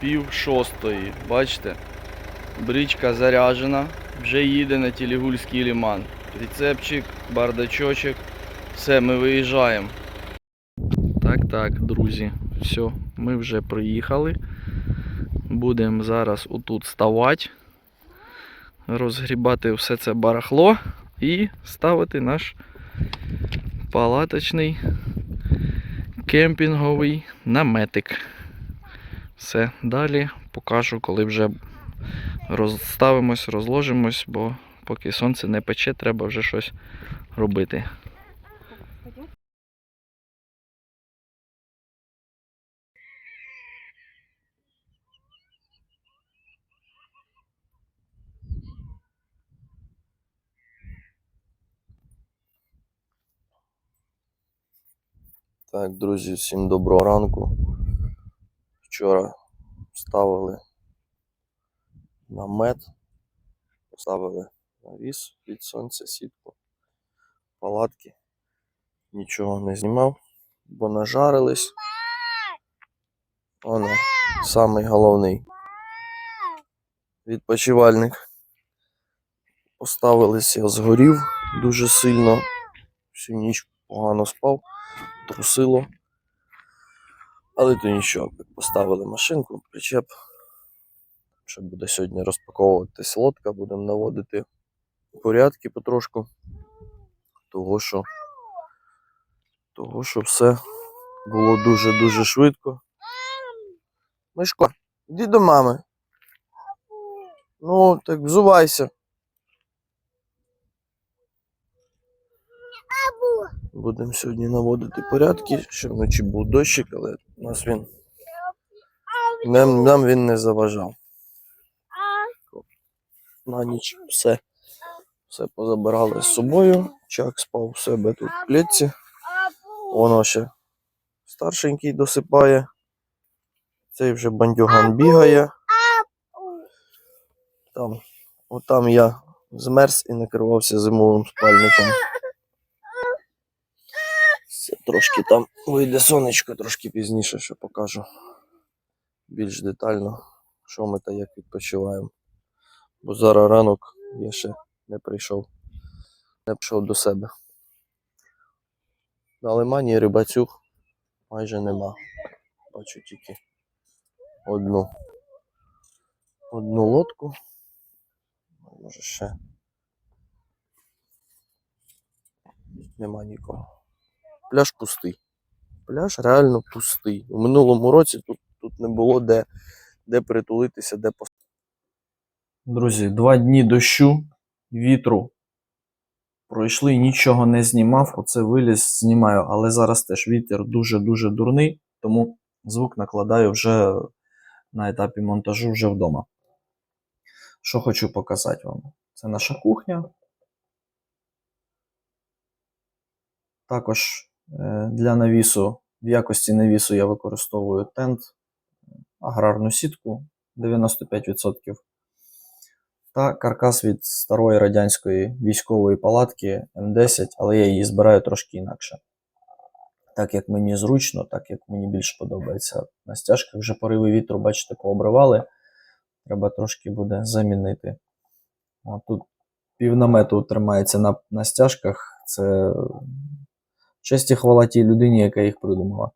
пів шостої. Бачите? Бричка заряджена, вже їде на Тілігульський ліман. Прицепчик, бардачочок. Все, ми виїжджаємо. Так, так, друзі, все, ми вже приїхали. Будемо зараз отут ставати, розгрібати все це барахло і ставити наш палаточний кемпінговий наметик. Все, далі покажу, коли вже розставимось, розложимось, бо поки сонце не пече, треба вже щось робити. Так, друзі, всім доброго ранку. Вчора ставили намет, поставили навіс від сонця, сітку, палатки. Нічого не знімав, бо нажарились. Воно самий головний відпочивальник. Поставилися, згорів дуже сильно, всю ніч погано спав трусило. Але то нічого, поставили машинку, причеп. Ще буде сьогодні розпаковуватись лодка, будемо наводити порядки потрошку. Того що, того, що все було дуже-дуже швидко. Мишко, йди до мами. Ну, так взувайся. Будемо сьогодні наводити порядки, що вночі був дощик, але нас він нам, нам він не заважав. На ніч все, все позабирали з собою. Чак спав у себе тут в клітці. Воно ще старшенький досипає. Цей вже бандюган бігає. Там, отам я змерз і накривався зимовим спальником. Це трошки там вийде сонечко, трошки пізніше, що покажу більш детально, що ми та як відпочиваємо. Бо зараз ранок я ще не прийшов, не прийшов до себе. На лимані рибацюг майже нема. Бачу тільки одну. Одну лодку. Може ще. Нема нікого. Пляж пустий. Пляж реально пустий. У минулому році тут, тут не було де, де притулитися, де пос... Друзі, два дні дощу, вітру. Пройшли, нічого не знімав. Оце виліз, знімаю, але зараз теж вітер дуже-дуже дурний, тому звук накладаю вже на етапі монтажу вже вдома. Що хочу показати вам? Це наша кухня. Також для навісу, в якості навісу я використовую тент, аграрну сітку 95%. Та каркас від старої радянської військової палатки М10, але я її збираю трошки інакше. Так як мені зручно, так як мені більше подобається. На стяжках вже пориви вітру, бачите, пообривали. Треба трошки буде замінити. А тут пів намету тримається на, на стяжках. Це честь і хвала тій людині, яка їх придумала.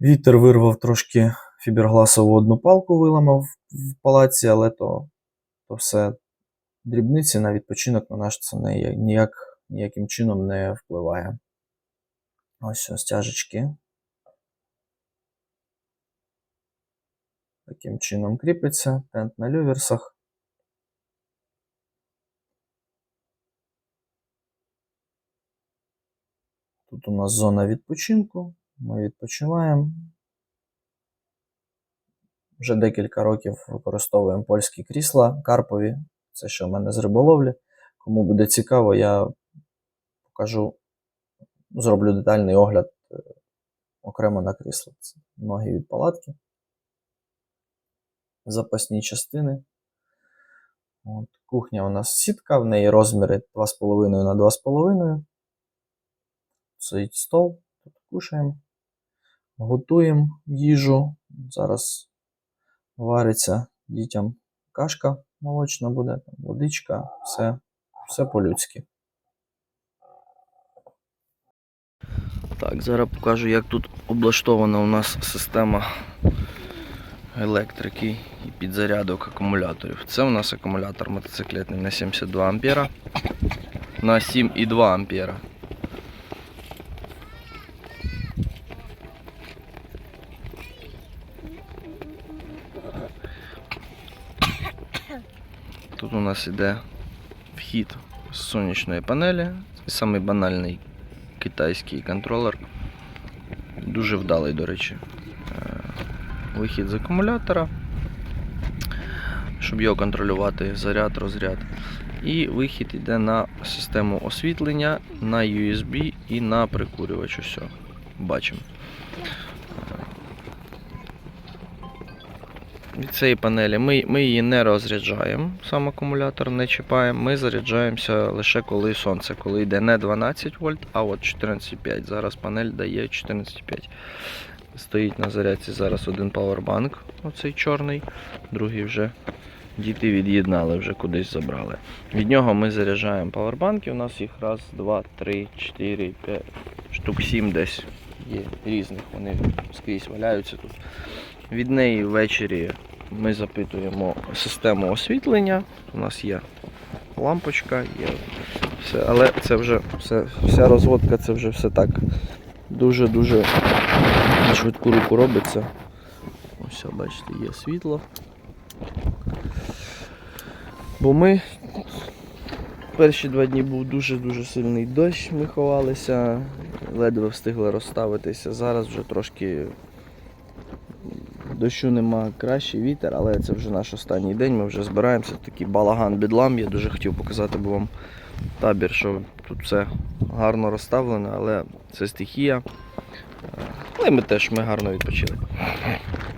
Вітер вирвав трошки фібергласову одну палку, виламав в палаці, але то, то все дрібниці на відпочинок на наш це ніяк, ніяким чином не впливає. Ось ось стяжечки. Таким чином кріпиться тент на люверсах. Тут у нас зона відпочинку. Ми відпочиваємо. Вже декілька років використовуємо польські крісла карпові. Це що в мене з риболовлі. Кому буде цікаво, я покажу, зроблю детальний огляд е, окремо на крісло. Це ноги від палатки. Запасні частини. От, кухня у нас сітка, в неї розміри 2,5 на 2,5. Стоїть стол, тут кушаємо, готуємо їжу. Зараз вариться дітям кашка молочна буде, водичка, все, все по-людськи. Так, зараз покажу, як тут облаштована у нас система електрики і підзарядок акумуляторів. Це у нас акумулятор мотоциклетний на 72 ампера, на 7,2 ампера. Тут у нас іде вхід з сонячної панелі. Самий банальний китайський контролер. Дуже вдалий, до речі. Е, Вихід з акумулятора, щоб його контролювати, заряд, розряд. І вихід йде на систему освітлення, на USB і на прикурювач. Ось, бачимо. Від цієї панелі ми, ми її не розряджаємо, сам акумулятор не чіпаємо. Ми заряджаємося лише коли сонце, коли йде не 12 вольт, а от 14,5. Зараз панель дає 14,5. Стоїть на зарядці зараз один павербанк, оцей чорний, другий вже діти від'єднали, вже кудись забрали. Від нього ми заряджаємо павербанки. У нас їх раз, два, три, чотири, п'ять, штук сім десь є різних. Вони скрізь валяються тут. Від неї ввечері ми запитуємо систему освітлення. У нас є лампочка, є все, але це вже все, вся розводка, це вже все так дуже-дуже на швидку руку робиться. Ось, бачите, є світло. Бо ми перші два дні був дуже-дуже сильний дощ, ми ховалися, ледве встигли розставитися. Зараз вже трошки Дощу нема кращий вітер, але це вже наш останній день. Ми вже збираємося. Такий балаган бідлам. Я дуже хотів показати вам табір, що тут все гарно розставлено, але це стихія. Але ми теж ми гарно відпочили.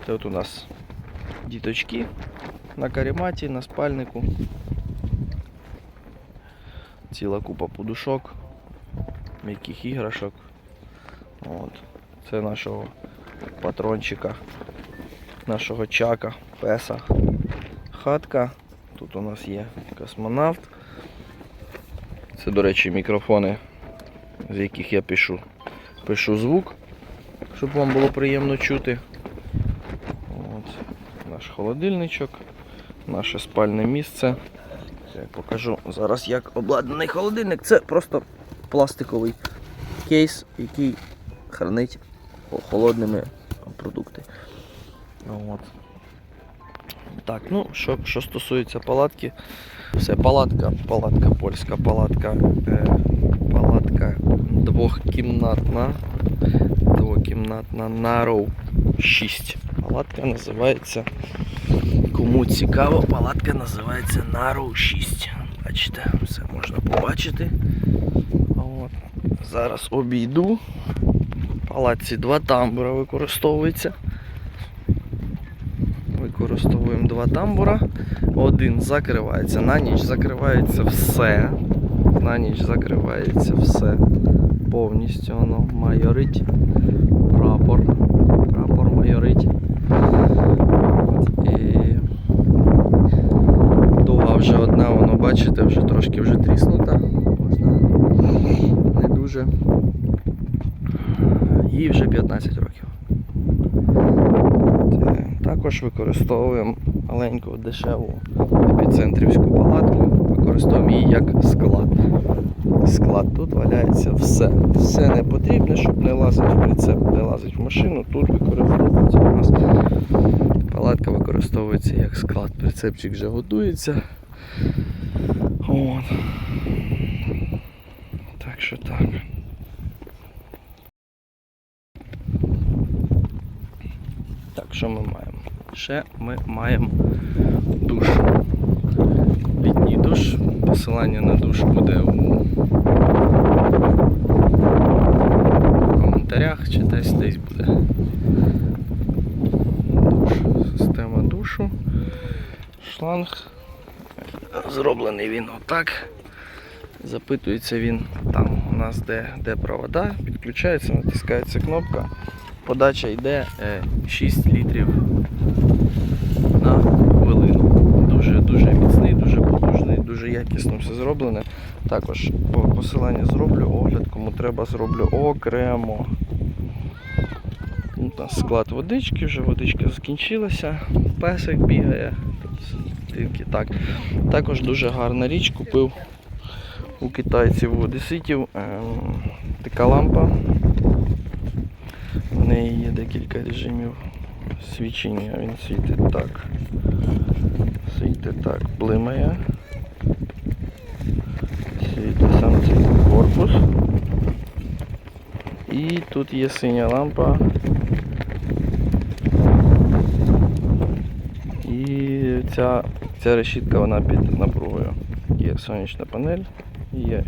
Тут у нас діточки на карематі, на спальнику. Ціла купа подушок, м'яких іграшок. От. Це нашого патрончика нашого чака, песа. Хатка. Тут у нас є космонавт. Це, до речі, мікрофони, з яких я пишу, пишу звук, щоб вам було приємно чути. От. Наш холодильничок, наше спальне місце. Я покажу зараз, як обладнаний холодильник. Це просто пластиковий кейс, який хранить холодними продукти. От. Так, ну, що, що стосується палатки, все, палатка, палатка польська, палатка, е, палатка двохкімнатна, двохкімнатна Narrow 6. Палатка називається, кому цікаво, палатка називається Narrow 6. Бачите, все можна побачити. От. Зараз обійду. В палатці два тамбура використовується. Використовуємо два тамбура. Один закривається. На ніч закривається все. На ніч закривається все. Повністю воно майорить. Прапор. Прапор майорить. І дуга вже одна, воно бачите, вже трошки вже тріснута. Можна не дуже. Їй вже 15 років. От, е, Також використовуємо маленьку дешеву епіцентрівську палатку, використовуємо її як склад. Склад тут валяється все. Все не потрібне, щоб не лазити в прицеп, не лазити в машину. Тут використовується у нас палатка використовується як склад. Прицепчик вже готується. От. Так що так. Так, що ми маємо? Ще ми маємо душ. Літній душ. Посилання на душ буде у коментарях чи десь десь буде. Душ. Система душу. Шланг. Зроблений він отак. Запитується він там у нас де, де провода, підключається, натискається кнопка подача йде е, 6 літрів на хвилину. Дуже дуже міцний, дуже потужний, дуже якісно все зроблене. Також по посилання зроблю огляд, кому треба, зроблю окремо. Ну, та склад водички, вже водичка закінчилася, песик бігає. Тільки так. Також дуже гарна річ купив у китайців у одеситів ем, така лампа. В неї є декілька режимів свічення. Він світить так. Світить так, блимає. Світить сам цей корпус. І тут є синя лампа. І ця, ця решітка вона під напругою. Є сонячна панель, є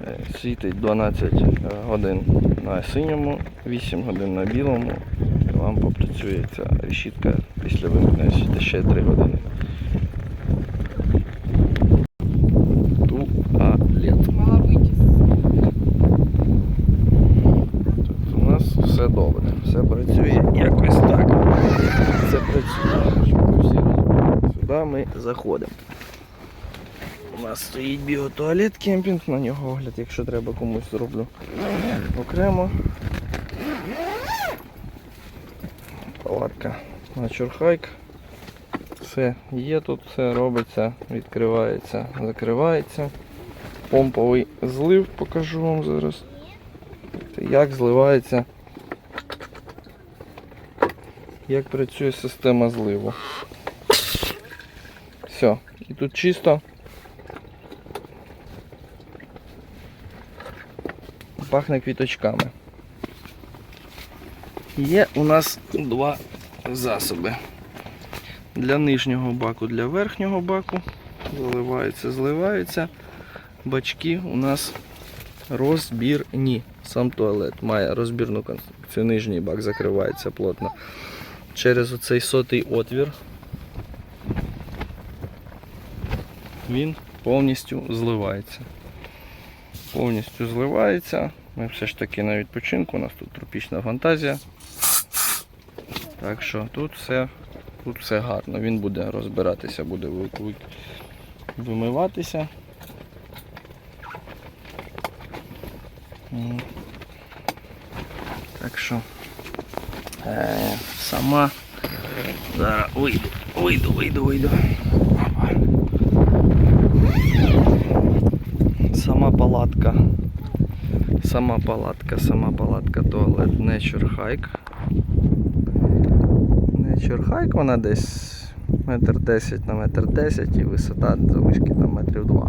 е, світить 12 годин на синьому, 8 годин на білому. Лампа працює ця решітка після вимкнення ще 3 години. Туалет. Мала вийти. Тобто у нас все добре, все працює якось так. Все працює. Сюди ми заходимо. У нас стоїть біотуалет кемпінг, на нього огляд, якщо треба комусь зроблю окремо. Палатка на чурхайк. Все є тут, все робиться, відкривається, закривається. Помповий злив покажу вам зараз. Як зливається, як працює система зливу. Все, і тут чисто. Пахне квіточками. Є у нас два засоби. Для нижнього баку, для верхнього баку. Заливається, зливається. Бачки у нас розбірні. Сам туалет має розбірну конструкцію. Нижній бак закривається плотно. Через оцей сотий отвір він повністю зливається. Повністю зливається. Ми все ж таки на відпочинку, у нас тут тропічна фантазія. Так що тут все, тут все гарно. Він буде розбиратися, буде ви- ви- вимиватися. Так що е, сама зараз вийду, вийду, вийду, вийду. Сама палатка. Сама палатка, сама палатка, туалет Nature Hike. Nature Hike вона десь метр 10 на метр 10 і висота завишки там метрів 2.